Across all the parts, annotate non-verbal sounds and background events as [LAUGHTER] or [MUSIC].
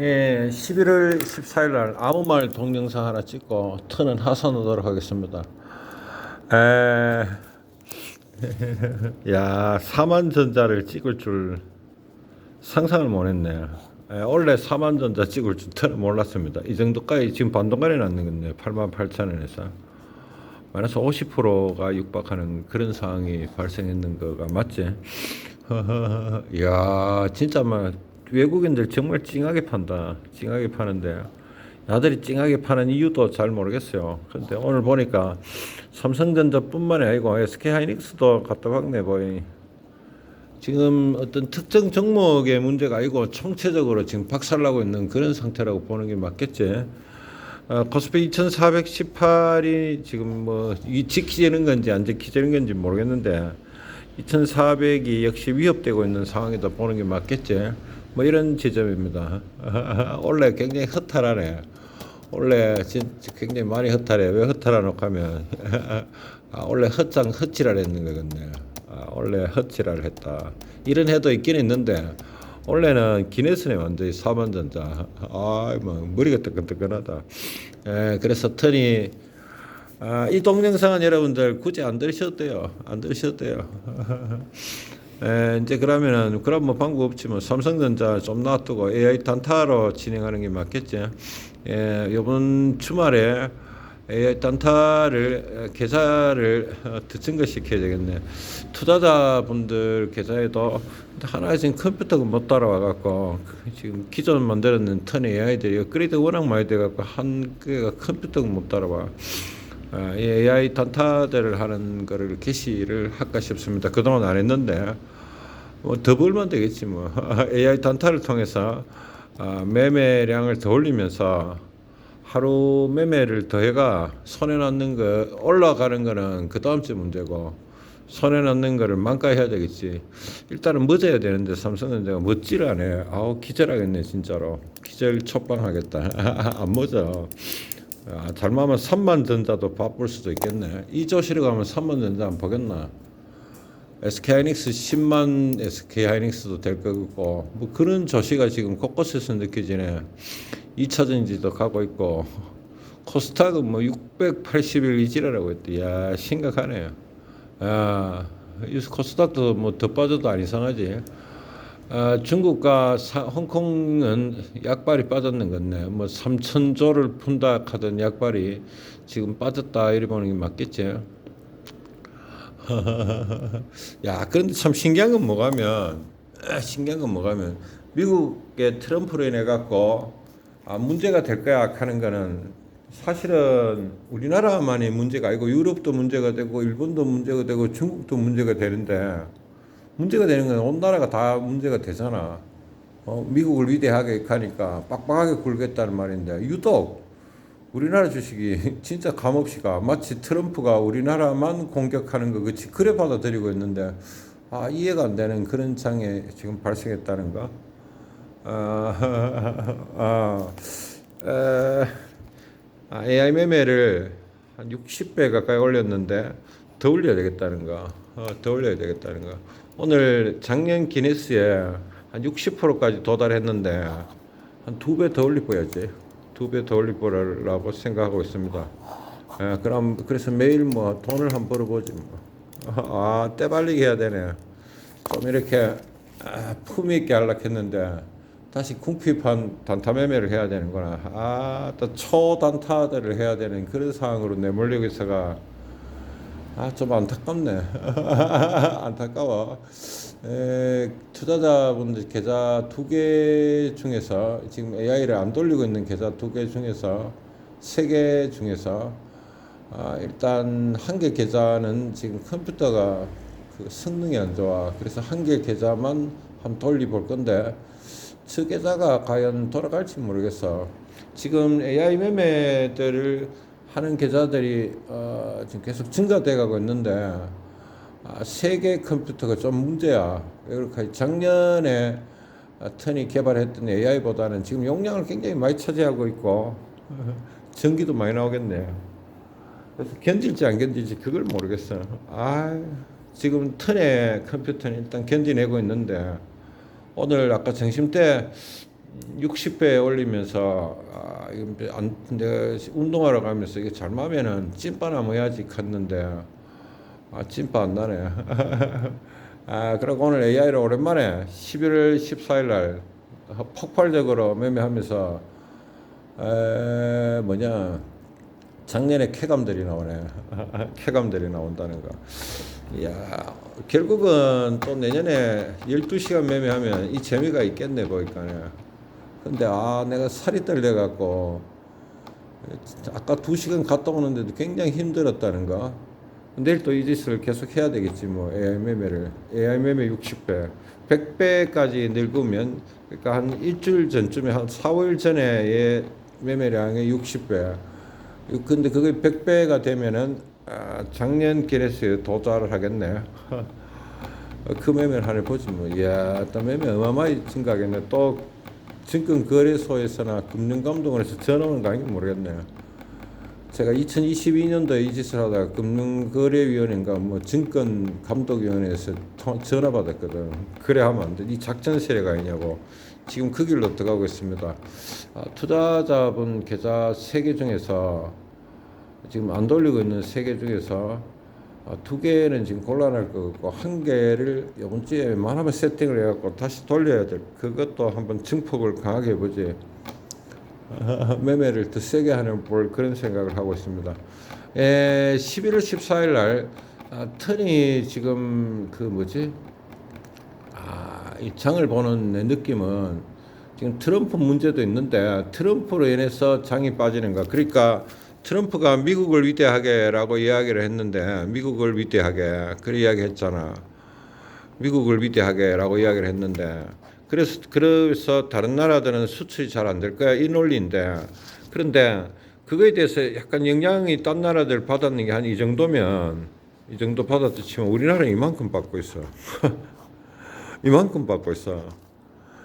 예, 11월 14일 날 아무 말 동영상 하나 찍고 터는 하산하도록 하겠습니다. 에, [LAUGHS] 야, 사만전자를 찍을 줄 상상을 못했네요. 에, 원래 사만전자 찍을 줄 터는 몰랐습니다. 이 정도까지 지금 반동간에 났는 건데 8만 8천 원에서 마이너스 50%가 육박하는 그런 상황이 발생했는 거가 맞지? [LAUGHS] 이야, 진짜 막 외국인들 정말 찡하게 판다. 찡하게 파는데 나들이 찡하게 파는 이유도 잘 모르겠어요. 근데 오늘 보니까 삼성전자뿐만이 아니고 SK 하이닉스도 갖다 박네 보이. 지금 어떤 특정 종목의 문제가 아니고 총체적으로 지금 박살나고 있는 그런 상태라고 보는 게 맞겠지. 어, 코스피 2418이 지금 뭐이 지키지는 건지 안 지키지는 건지 모르겠는데 2400이 역시 위협되고 있는 상황이다 보는 게 맞겠지. 뭐 이런 지점입니다. [LAUGHS] 원래 굉장히 허탈하네. 원래 진 굉장히 많이 허탈해. 왜 허탈하노 하면 [LAUGHS] 아, 원래 헛장 헛질을 했는 거겠네. 아, 원래 헛질을 했다. 이런 해도 있긴 있는데 원래는 기네스네 완전히 사만전자. [LAUGHS] 아, 뭐 머리가 뜨끈뜨끈하다. 에, 그래서 턴이 아, 이 동영상은 여러분들 굳이 안 들으셔도 돼요. 안 들으셔도 돼요. 에, 이제 그러면은 그럼 뭐 방법 없지 뭐 삼성전자 좀 놔두고 AI 단타로 진행하는 게 맞겠지. 예, 이번 주말에 AI 단타를 어, 계좌를 어, 득증거시켜야 되겠네. 투자자분들 계좌에도 하나 지금 컴퓨터가 못 따라와 갖고 지금 기존 만들었는 턴 AI들이 업그레이드 워낙 많이 돼 갖고 한 개가 컴퓨터가 못 따라와. 아, 이 AI 단타들을 하는 거를 개시를 할까 싶습니다. 그동안 안 했는데 뭐더 벌면 되겠지 뭐 [LAUGHS] AI 단타를 통해서 아, 매매량을 더 올리면서 하루 매매를 더해가 손에 넣는 거 올라가는 거는 그 다음 주 문제고 손에 넣는 거를 만가해야 되겠지. 일단은 멋져야 되는데 삼성전자가 멋지를 안 해. 아우 기절하겠네 진짜로. 기절 촉방하겠다. [LAUGHS] 안 멋져. 아, 잘못하면 3만 전자도 바쁠 수도 있겠네. 이 조시로 가면 3만 전자 안 보겠나? SK 하이닉스 10만 SK 하이닉스도 될 거고 뭐 그런 조시가 지금 곳곳에서 느껴지네. 2차전지도 가고 있고 코스닥은 뭐 680일 이지라라고 했대. 야 심각하네요. 아, 이 코스닥도 뭐 더 빠져도 안 이상하지. 아, 중국과 사, 홍콩은 약발이 빠졌는 건데 뭐 3천조를 푼다 하던 약발이 지금 빠졌다 이래 보는 게 맞겠지. [LAUGHS] 야, 그런데 참 신기한 건 뭐가면 아, 신기한 건 뭐가면 미국의 트럼프로 인해 갖고 아, 문제가 될 거야 하는 거는 사실은 우리나라만이 문제가 아니고 유럽도 문제가 되고 일본도 문제가 되고 중국도 문제가 되는데 문제가 되는 건 온 나라가 다 문제가 되잖아. 어, 미국을 위대하게 가니까 빡빡하게 굴겠다는 말인데 유독 우리나라 주식이 [LAUGHS] 진짜 감없이가 마치 트럼프가 우리나라만 공격하는 것 같이 그래 받아들이고 있는데 아 이해가 안 되는 그런 장애 지금 발생했다는 거. 아, [LAUGHS] 아, 에, 아, AI 매매를 한 60배 가까이 올렸는데 더 올려야 되겠다는 거. 어, 더 올려야 되겠다는 거. 오늘 작년 기네스에 한 60%까지 도달했는데 한 두 배 더 올릴 거야지. 두 배 더 올릴 거라고 생각하고 있습니다. 예, 그럼 그래서 매일 뭐 돈을 한 벌어보지 뭐. 아, 때발리게 해야 되네. 좀 이렇게 아, 품위 있게 하려고 했는데 다시 궁핍한 단타 매매를 해야 되는구나. 아, 또 초단타들을 해야 되는 그런 상황으로 내몰리고 있어가 아, 좀 안타깝네. [LAUGHS] 안타까워. 에, 투자자분들 계좌 두 개 중에서 지금 AI를 안 돌리고 있는 계좌 두 개 중에서 세 개 중에서 아, 일단 한 개 계좌는 지금 컴퓨터가 그 성능이 안 좋아. 그래서 한 개 계좌만 한 돌려볼 건데 저 계좌가 과연 돌아갈지 모르겠어. 지금 AI 매매들을 하는 계좌들이 어, 지금 계속 증가돼 가고 있는데 아, 세계 컴퓨터가 좀 문제야. 왜 그럴까? 작년에 아, 턴이 개발했던 AI보다는 지금 용량을 굉장히 많이 차지하고 있고 [LAUGHS] 전기도 많이 나오겠네. 그래서 견딜지 안 견딜지 그걸 모르겠어. 아, 지금 턴의 컴퓨터는 일단 견디내고 있는데 오늘 아까 점심 때 60배 올리면서 아, 이거 안, 내가 운동하러 가면서 이게 잘못하면은 찐빠 나무야지 갔는데 아 찐빠 안 나네. [LAUGHS] 아 그리고 오늘 AI를 오랜만에 11월 14일 날 폭발적으로 매매하면서 에, 뭐냐 작년에 쾌감들이 나오네. [LAUGHS] 쾌감들이 나온다는 거. 이야, 결국은 또 내년에 12시간 매매하면 이 재미가 있겠네, 보니까네. 근데 아, 내가 살이 떨려 갖고, 아까 2시간 갔다 오는데도 굉장히 힘들었다는 거. 내일 또 이 짓을 계속 해야 되겠지, 뭐, AI 매매를. AI 매매 60배. 100배까지 늙으면, 그러니까 한 일주일 전쯤에, 한 4, 5일 전에 얘 매매량의 60배. 근데 그게 100배가 되면은 아, 작년 기네스에 도달을 하겠네. [LAUGHS] 그 매매를 하늘 보지 뭐. 이야, 또 매매 어마어마하게 증가하겠네. 또 증권거래소에서나 금융감독원에서 전화 오는 거 아닌지 모르겠네. 제가 2022년도에 이 짓을 하다가 금융거래위원회인가 뭐 증권감독위원회에서 통- 전화 받았거든. 그래 하면 안 돼. 이 작전 세례가 아니냐고. 지금 그 길로 들어가고 있습니다. 아, 투자자분 계좌 세개 중에서 지금 안 돌리고 있는 세개 중에서 아, 두 개는 지금 곤란할 것 같고 한 개를 이번 주에 웬만하면 세팅을 해갖고 다시 돌려야 될 그것도 한번 증폭을 강하게 해보지 [LAUGHS] 매매를 더 세게 하는 볼 그런 생각을 하고 있습니다. 에, 11월 14일 날 아, 턴이 지금 그 뭐지 아, 이 장을 보는 내 느낌은 지금 트럼프 문제도 있는데 트럼프로 인해서 장이 빠지는가. 그러니까 트럼프가 미국을 위대하게라고 이야기를 했는데 미국을 위대하게 그런 이야기 했잖아. 미국을 위대하게라고 이야기를 했는데 그래서 그래서 다른 나라들은 수출이 잘 안 될 거야 이 논리인데 그런데 그거에 대해서 약간 영향이 딴 나라들 받았는 게 한 이 정도면 이 정도 받았다 치면 우리나라는 이만큼 받고 있어. [LAUGHS] 이만큼 받고 있어.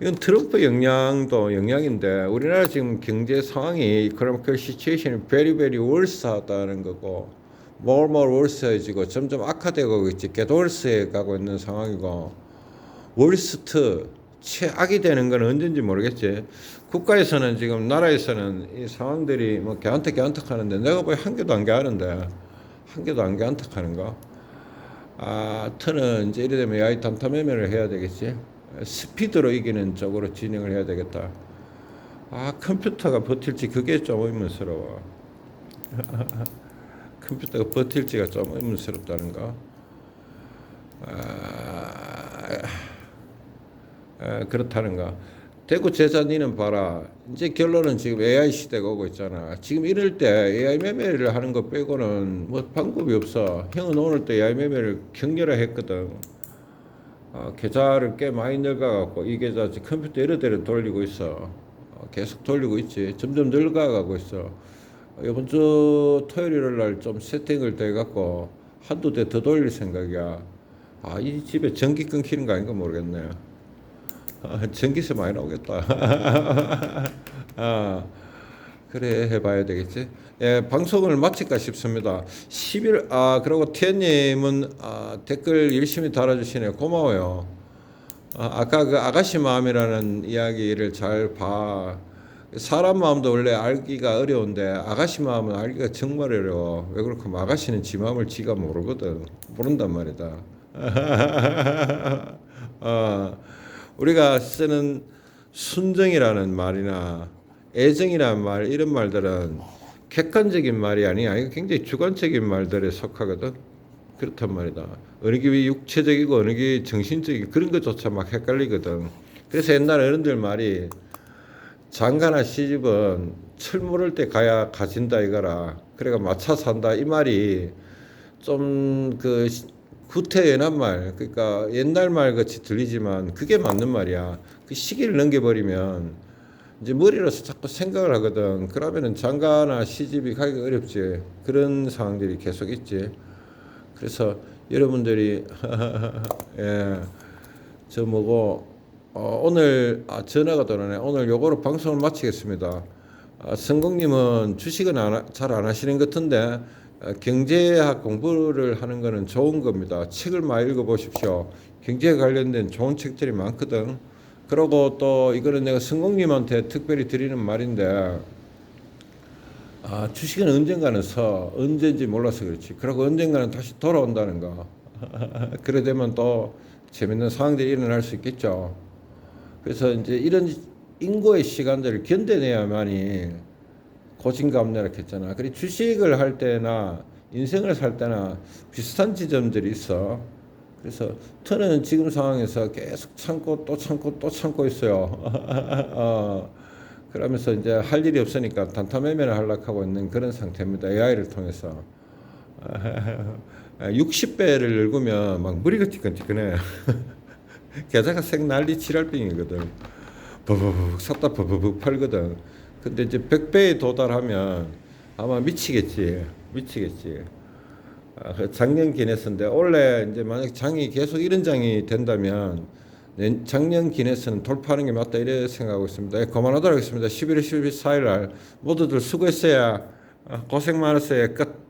이건 트럼프 영향도 영향인데 우리나라 지금 경제 상황이 그럼 그 시츄에이션이 very very worse하다는 거고 more more worse해지고 점점 악화되고 있지 개돌스에 가고 있는 상황이고 월스트 최악이 되는 건 언제인지 모르겠지 국가에서는 지금 나라에서는 이 상황들이 뭐 개한턱 개한턱 하는데 내가 보기 한 개도 안 개하는데 한 개도 안 개한턱 하는 거 아, 터는 이제 이래 되면 야이 매매를 해야 되겠지. 스피드로 이기는 쪽으로 진행을 해야 되겠다. 아, 컴퓨터가 버틸지 그게 좀 의문스러워. [LAUGHS] 컴퓨터가 버틸지가 좀 의문스럽다는 거. 아, 아, 그렇다는 거. 대구 제자 니는 봐라. 이제 결론은 지금 AI 시대가 오고 있잖아. 지금 이럴 때 AI 매매를 하는 거 빼고는 뭐 방법이 없어. 형은 오늘 또 AI 매매를 격렬하게 했거든. 어, 계좌를 꽤 많이 늙어갖고 이 계좌 지금 컴퓨터 여러 대를 돌리고 있어. 어, 계속 돌리고 있지. 점점 늙어가고 있어. 어, 이번 주 토요일 날 좀 세팅을 돼갖고 한두 대 더 돌릴 생각이야. 아, 이 집에 전기 끊기는 거 아닌가 모르겠네. 아, [LAUGHS] 전기세 많이 나오겠다. [LAUGHS] 아, 그래 해봐야 되겠지. 예, 방송을 마칠까 싶습니다. 10일 아 그리고 티엔님은 아, 댓글 열심히 달아주시네 고마워요. 아, 아까 그 아가씨 마음이라는 이야기를 잘 봐. 사람 마음도 원래 알기가 어려운데 아가씨 마음은 알기가 정말 어려워. 왜 그렇고 아가씨는 지 마음을 지가 모르거든. 모른단 말이다. 어, [LAUGHS] 우리가 쓰는 순정이라는 말이나 애정이라는 말 이런 말들은 객관적인 말이 아니야. 이거 굉장히 주관적인 말들에 속하거든. 그렇단 말이다. 어느 게 육체적이고 어느 게 정신적이고 그런 것조차 막 헷갈리거든. 그래서 옛날 어른들 말이 장가나 시집은 철 모를 때 가야 가진다 이거라. 그래가 마차 산다 이 말이 좀 그 구태연한 말, 그러니까 옛날 말 같이 들리지만 그게 맞는 말이야. 그 시기를 넘겨버리면 이제 머리로서 자꾸 생각을 하거든. 그러면은 장가나 시집이 가기가 어렵지. 그런 상황들이 계속 있지. 그래서 여러분들이 [LAUGHS] 예, 저 뭐고 어, 오늘 아, 전화가 들어오네. 오늘 요거로 방송을 마치겠습니다. 아, 성공님은 주식은 잘안 하시는 것 같은데 어, 경제학 공부를 하는 거는 좋은 겁니다. 책을 많이 읽어보십시오. 경제에 관련된 좋은 책들이 많거든. 그러고 또 이거는 내가 성공님한테 특별히 드리는 말인데 아 주식은 언젠가는 서 언제인지 몰라서 그렇지. 그러고 언젠가는 다시 돌아온다는 거. [LAUGHS] 그래 되면 또 재밌는 상황들이 일어날 수 있겠죠. 그래서 이제 이런 인고의 시간들을 견뎌내야만이 고진감래라 했잖아. 그래 주식을 할 때나 인생을 살 때나 비슷한 지점들이 있어. 그래서 터는 지금 상황에서 계속 참고 또 참고 또 참고 있어요. [LAUGHS] 어, 그러면서 이제 할 일이 없으니까 단타매매를 하려고 있는 그런 상태입니다. AI를 통해서. [LAUGHS] 60배를 읽으면 막 머리가 티끈티끈해. [LAUGHS] 계좌가 생 난리 칠할병이거든. 버벅 샀다 버벅 팔거든. 근데 이제 100배에 도달하면 아마 미치겠지. 미치겠지. 아, 그 작년 기네스인데 원래 이제 만약 장이 계속 이런 장이 된다면 내- 작년 기네스는 돌파하는 게 맞다 이래 생각하고 있습니다. 예, 그만하도록 하겠습니다. 11월 14일 날 모두들 수고했어요. 아, 고생 많았어요. 끝.